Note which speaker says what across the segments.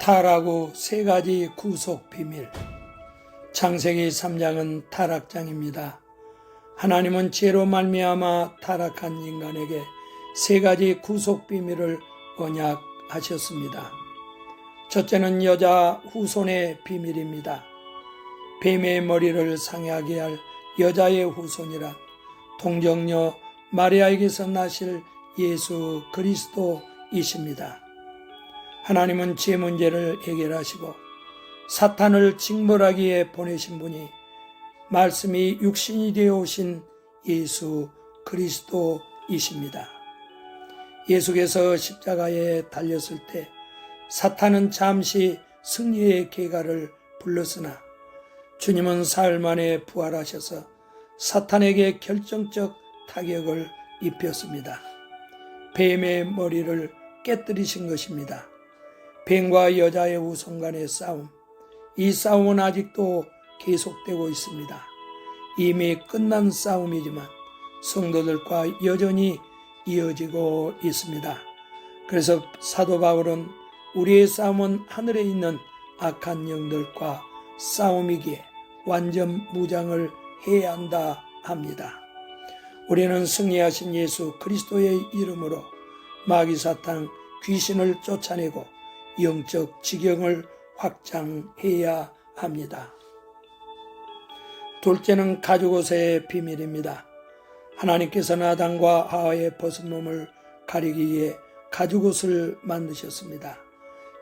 Speaker 1: 타락후 세 가지 구속 비밀. 창세기 3장은 타락장입니다. 하나님은 죄로 말미암아 타락한 인간에게 세 가지 구속 비밀을 언약하셨습니다. 첫째는 여자 후손의 비밀입니다. 뱀의 머리를 상하게 할 여자의 후손이란 동정녀 마리아에게서 나실 예수 그리스도이십니다. 하나님은 죄 문제를 해결하시고 사탄을 징벌하기에 보내신 분이 말씀이 육신이 되어 오신 예수 그리스도이십니다. 예수께서 십자가에 달렸을 때 사탄은 잠시 승리의 계가를 불렀으나 주님은 사흘 만에 부활하셔서 사탄에게 결정적 타격을 입혔습니다. 뱀의 머리를 깨뜨리신 것입니다. 뱀과 여자의 우선 간의 싸움. 이 싸움은 아직도 계속되고 있습니다. 이미 끝난 싸움이지만 성도들과 여전히 이어지고 있습니다. 그래서 사도 바울은 우리의 싸움은 하늘에 있는 악한 영들과 싸움이기에 완전 무장을 해야 한다 합니다. 우리는 승리하신 예수 그리스도의 이름으로 마귀 사탄 귀신을 쫓아내고 영적 지경을 확장해야 합니다. 둘째는 가죽옷의 비밀입니다. 하나님께서는 아담과 하와의 벗은 몸을 가리기 위해 가죽옷을 만드셨습니다.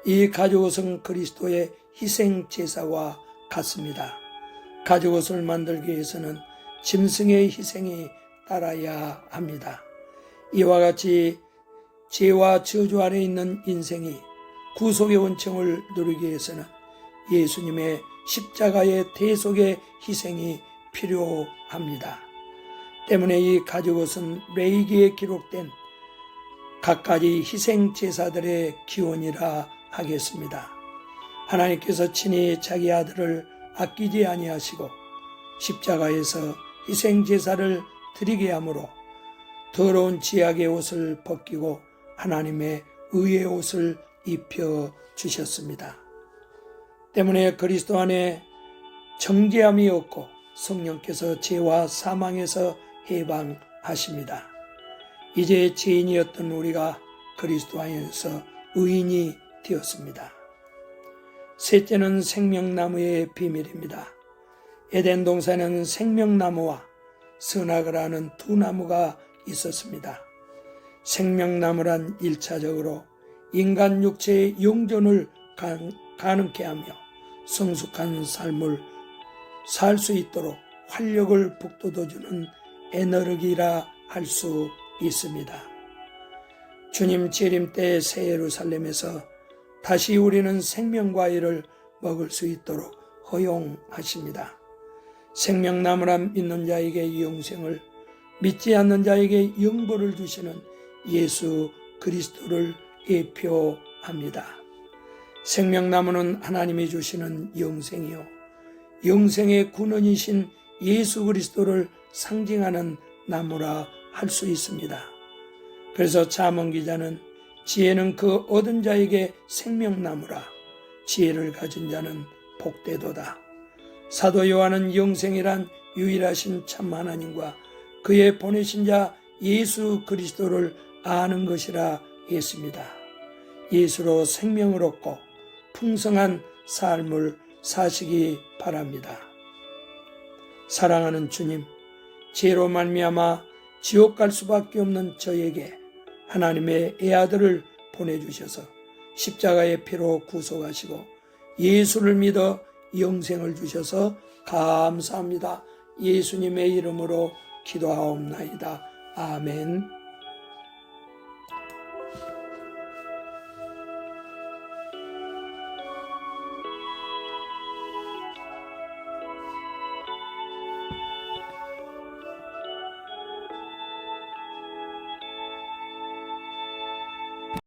Speaker 1: 이 가죽옷은 그리스도의 희생 제사와 같습니다. 가죽옷을 만들기 위해서는 짐승의 희생이 따라야 합니다. 이와 같이 죄와 저주 아래 있는 인생이 구속의 원청을 누리기 위해서는 예수님의 십자가의 대속의 희생이 필요합니다. 때문에 이 가죽옷은 레이기에 기록된 갖가지 희생 제사들의 기원이라 하겠습니다. 하나님께서 친히 자기 아들을 아끼지 아니하시고 십자가에서 희생 제사를 드리게 함으로 더러운 지약의 옷을 벗기고 하나님의 의의 옷을 입혀 주셨습니다. 때문에 그리스도 안에 정죄함이 없고 성령께서 죄와 사망에서 해방하십니다. 이제 죄인이었던 우리가 그리스도 안에서 의인이 되었습니다. 셋째는 생명나무의 비밀입니다. 에덴 동산에는 생명나무와 선악을 하는 두 나무가 있었습니다. 생명나무란 일차적으로 인간 육체의 영존을 가능케 하며 성숙한 삶을 살 수 있도록 활력을 북돋워주는 에너지라 할 수 있습니다. 주님 재림 때 새 예루살렘에서 다시 우리는 생명과일을 먹을 수 있도록 허용하십니다. 생명나무란 믿는 자에게 영생을 믿지 않는 자에게 영벌을 주시는 예수 그리스도를 예표합니다. 생명나무는 하나님이 주시는 영생이요. 영생의 군원이신 예수 그리스도를 상징하는 나무라 할 수 있습니다. 그래서 자문 기자는 지혜는 그 얻은 자에게 생명나무라 지혜를 가진 자는 복되도다. 사도 요한은 영생이란 유일하신 참 하나님과 그의 보내신 자 예수 그리스도를 아는 것이라 했습니다. 예수로 생명을 얻고 풍성한 삶을 사시기 바랍니다. 사랑하는 주님, 죄로 말미암아 지옥 갈 수밖에 없는 저에게 하나님의 애아들을 보내주셔서 십자가의 피로 구속하시고 예수를 믿어 영생을 주셔서 감사합니다. 예수님의 이름으로 기도하옵나이다. 아멘.